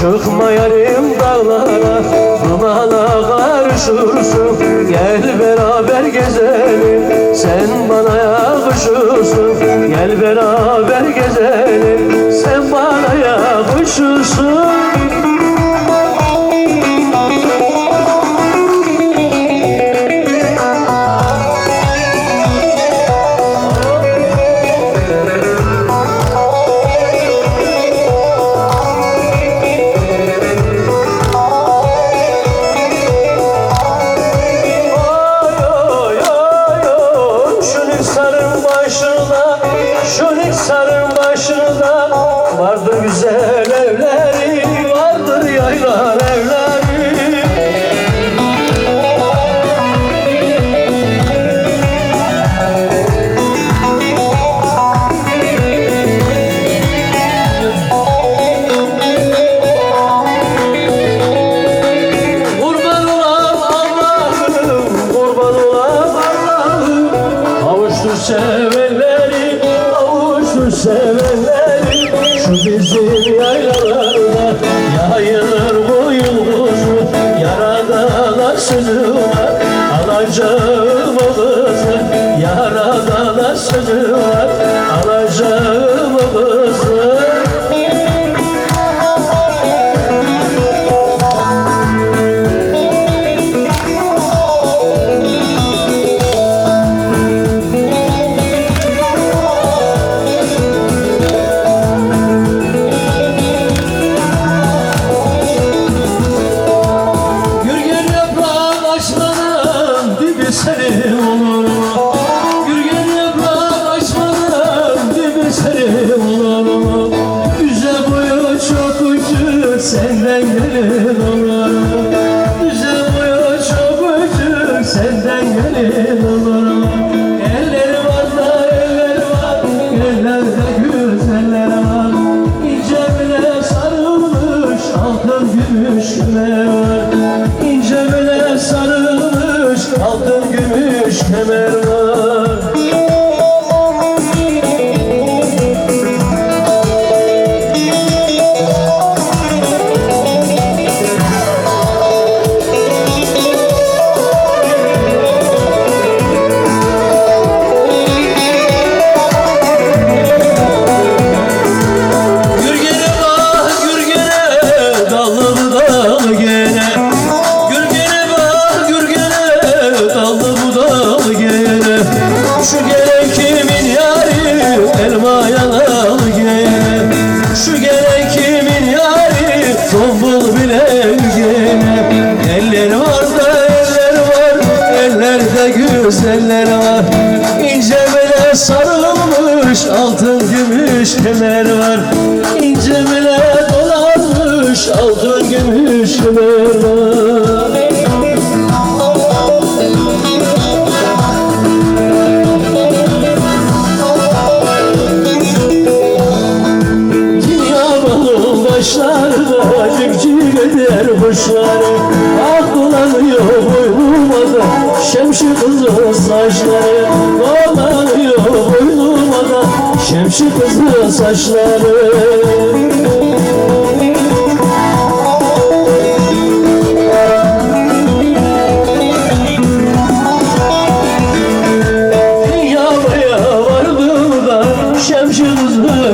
Çıkma yarim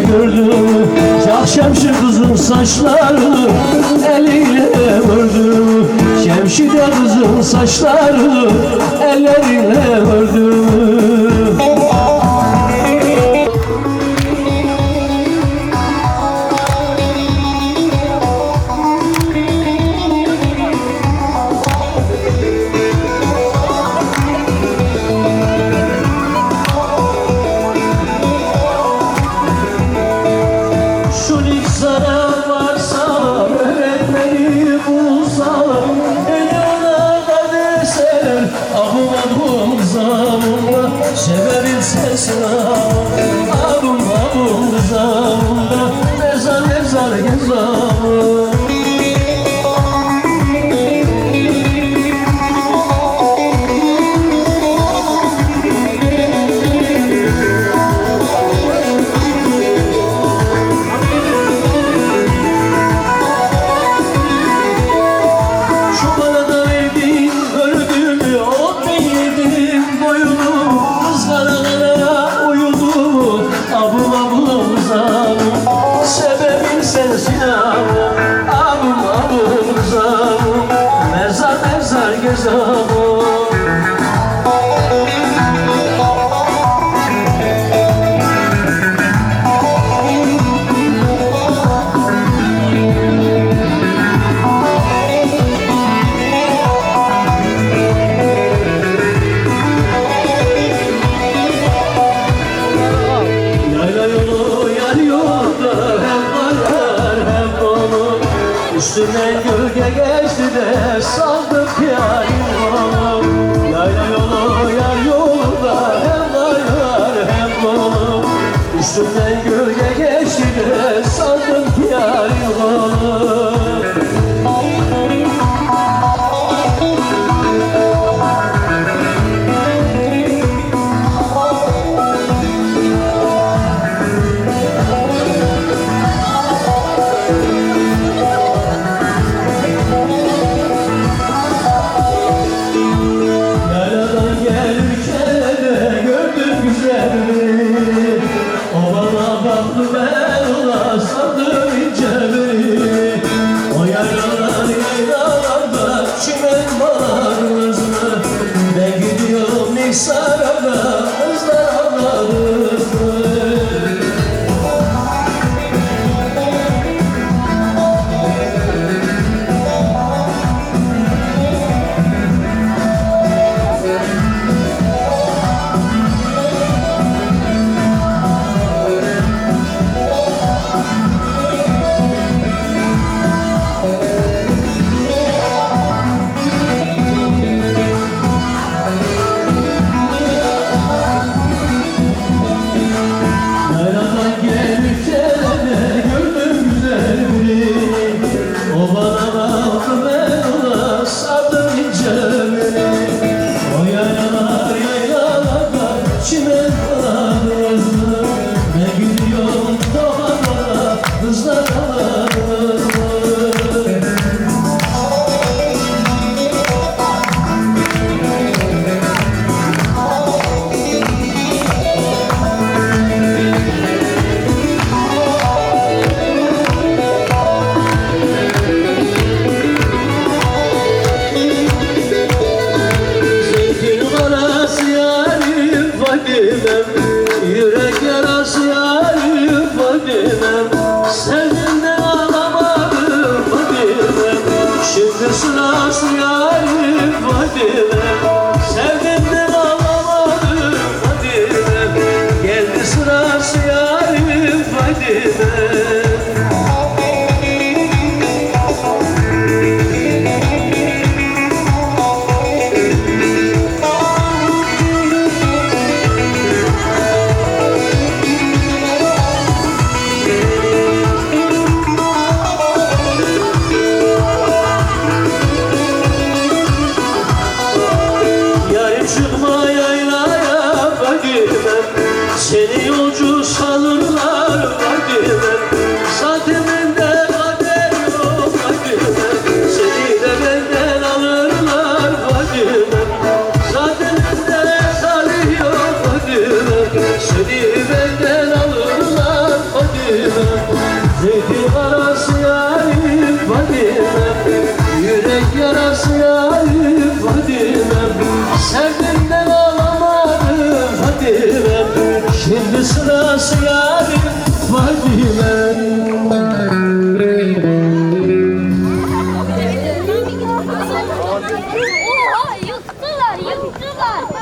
gördüm Çak şemşi kızın saçları eliyle ördüm Şemşi de kızın saçları elleriyle ördüm Üstüne gölge geçti de sandım ki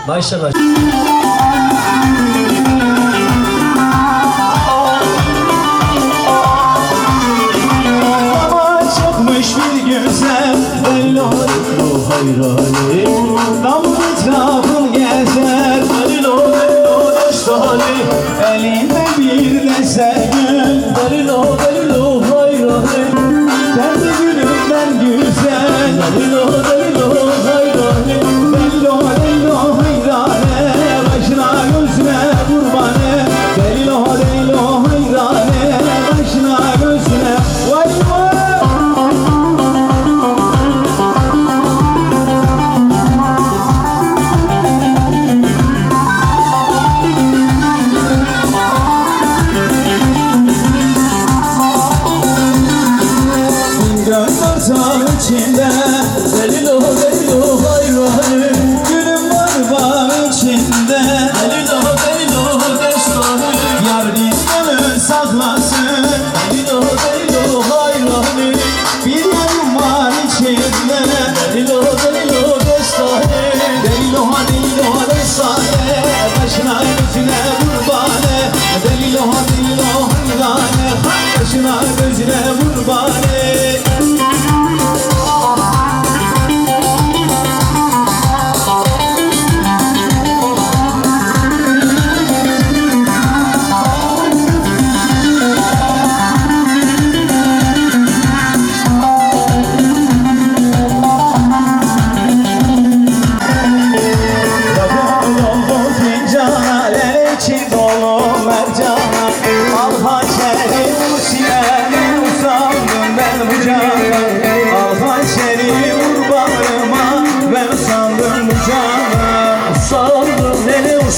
Başla başla. Ama çapmış bir gözlem Bellar hayran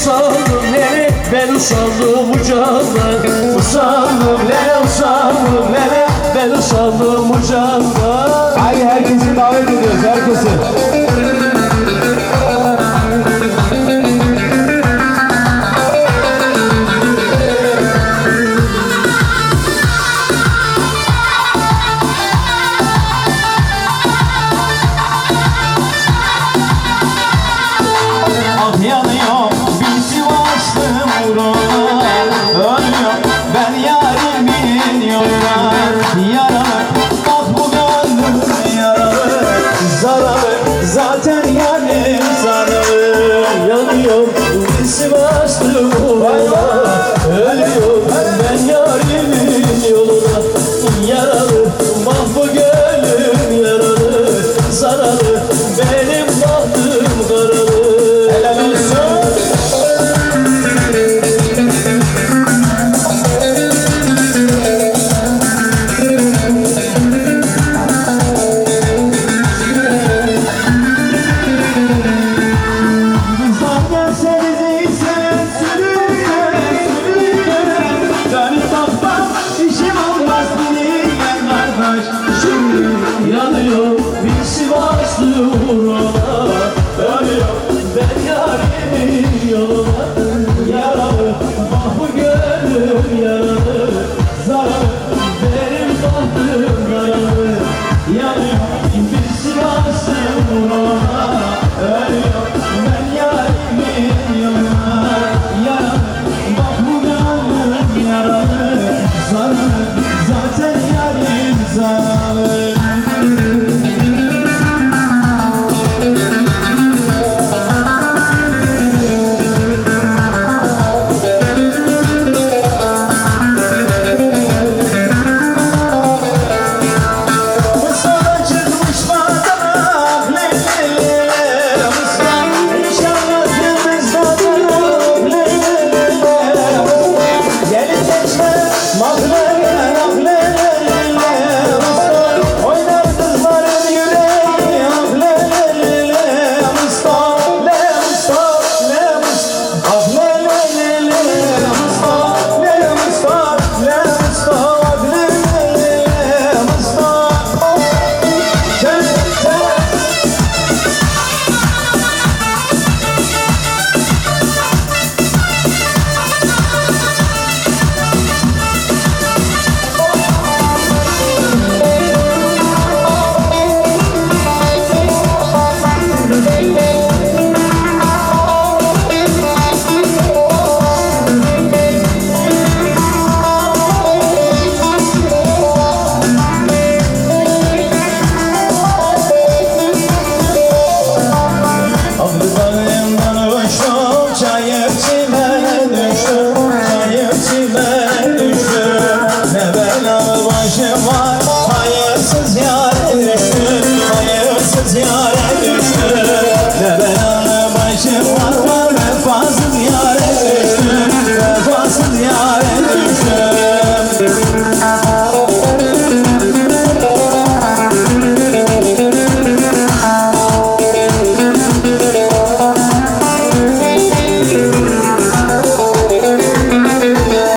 usandım nere ben usandım ucağından Usandım nere usandım nere ben usandım ucağından Haydi herkesi davet ediyoruz herkesi.